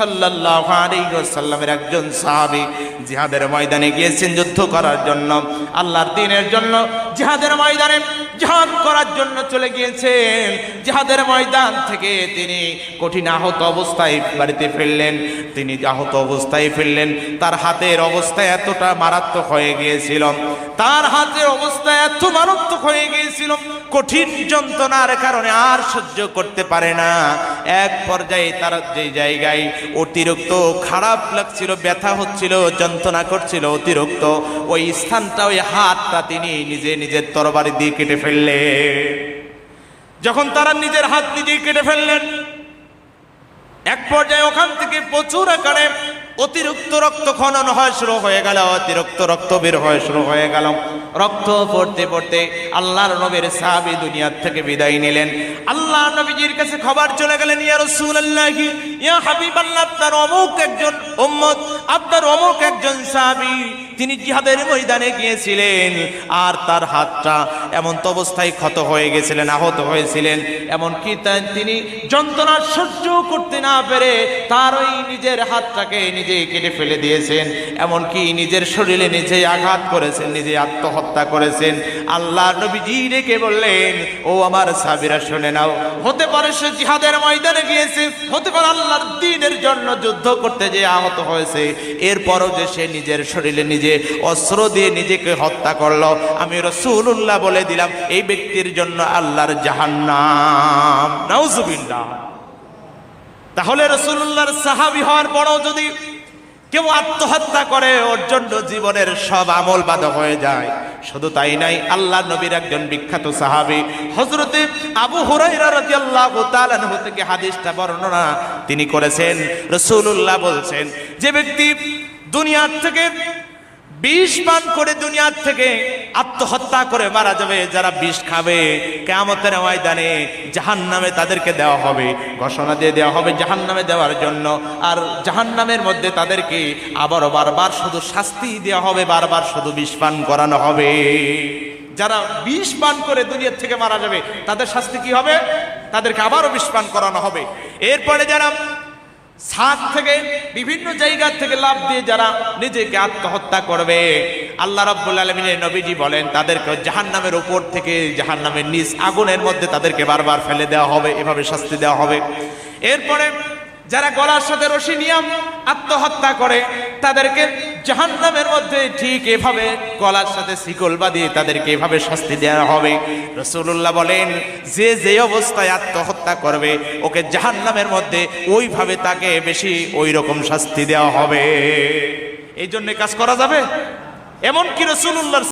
আলাইহি একজন সাহাবী জিহাদের ময়দানে গিয়েছেন যুদ্ধ করার জন্য। আল্লাহর দ্বীনের জন্য জিহাদের ময়দানে জিহাদ করার জন্য চলে গিয়েছেন। জিহাদের ময়দান থেকে তিনি কঠিন আহত অবস্থায় বাড়িতে ফিরলেন। তিনি আহত অবস্থায় ফিরলেন, তার হাতের অবস্থা এতটা মারাত্মক হয়ে গিয়েছিল। তার হাতের অবস্থা এত মারাত্মক হয়ে গিয়েছিল, কঠিন যন্ত্রণার কারণে আর সহ্য করতে পারে না। এক পর্যায়ে তার যে জায়গায় অতিরিক্ত খারাপ লাগছিল, ব্যথা হচ্ছিল, যন্ত্রণা করছিল অতিরিক্ত। ওই স্থানটা, ওই হাতটা তিনি নিজে নিজের তরবারি দিয়ে কেটে ফেললে যখন তারা নিজের হাত নিজেই কেটে ফেললেন, এক পর্যায়ে ওখান থেকে প্রচুর আকারে অতিরিক্ত রক্ত খনন হয়, শুরু হয়ে গেল, অতিরিক্ত রক্ত বের হয়, শুরু হয়ে গেল। রক্ত পড়তে পড়তে আল্লাহর নবীর সাহাবি দুনিয়ার থেকে বিদায় নিলেন। আল্লাহ নবীজির কাছে খবর চলে গেলেন, ইয়া রাসূলুল্লাহ, ইয়া হাবিবাল্লাহ তার অমুক একজন উম্মত আপনার অমুক একজন সাহাবী, তিনি জিহাদের ময়দানে গিয়েছিলেন আর তার হাতটা এমন তো অবস্থায় ক্ষত হয়ে গেছিলেন, আহত হয়েছিলেন। এমনকি তিনি যন্ত্রণা সহ্য করতে না পেরে তার ওই নিজের হাতটাকে নিজে কেটে ফেলে দিয়েছেন। এমনকি নিজের শরীরে নিজে আঘাত করেছেন, নিজে আত্মহত্যা করেছেন। আল্লাহ নবীজি রেখে বললেন, ও আমার সাবিরা শুনে নাও। হতে পারে সে জিহাদের ময়দানে গিয়েছে, হতে পারে আল্লাহর দিনের জন্য যুদ্ধ করতে যে আহত হয়েছে। এরপরও যে সে নিজের শরীরে নিজে অস্ত্র দিয়ে নিজেকে হত্যা করল, আমি রসুল্লাহ বলে দিলাম, এই ব্যক্তির জন্য আল্লাহর জাহান্নাম। তাহলে রসুল্লাহর সাহাবি হওয়ার পরও যদি কেউ আত্মহত্যা করে, ওর জন্য জীবনের সব আমল বাদ হয়ে যায়। শুধু তাই নাই, আল্লাহ নবীর একজন বিখ্যাত সাহাবি হজরতে আবু থেকে হাদিসটা বর্ণনা তিনি করেছেন। রসুল্লাহ বলছেন, যে ব্যক্তি দুনিয়ার থেকে বিষ পান করে দুনিয়ার থেকে আত্মহত্যা করে মারা যাবে, যারা বিষ খাবে। কেমতের ময়দানে জাহান নামে তাদেরকে দেওয়া হবে, ঘোষণা দিয়ে দেওয়া হবে জাহান নামে দেওয়ার জন্য। আর জাহান নামের মধ্যে তাদেরকে আবারও বারবার শুধু শাস্তি দেওয়া হবে, বারবার শুধু বিষ পান করানো হবে। যারা বিষ পান করে দুনিয়ার থেকে মারা যাবে, তাদের শাস্তি কি হবে? তাদেরকে আবারও বিষ পান করানো হবে। এরপরে যারা ছাদ থেকে বিভিন্ন জায়গা থেকে লাভ দিয়ে যারা নিজেকে আত্মহত্যা করবে, আল্লাহ রাব্বুল আলমিনের নবীজি বলেন, তাদেরকে জাহান্নামের উপর থেকে জাহান্নামের নিচ আগুনের মধ্যে তাদেরকে বারবার ফেলে দেওয়া হবে, এভাবে শাস্তি দেওয়া হবে। এরপরে যারা গলার সাথে রশি নিয়ম আত্মহত্যা করে, তাদেরকে জাহান্নামের মধ্যে ঠিক এভাবে গলার সাথে শিকল বাঁধিয়ে তাদেরকে এভাবে শাস্তি দেওয়া হবে। রসুল্লাহ বলেন, যে যে অবস্থায় আত্মহত্যা করবে, ওকে জাহান নামের মধ্যে ওইভাবে তাকে বেশি ওই রকম শাস্তি দেওয়া হবে। এই জন্য কাজ করা যাবে? এমন কি রসুল্লাহ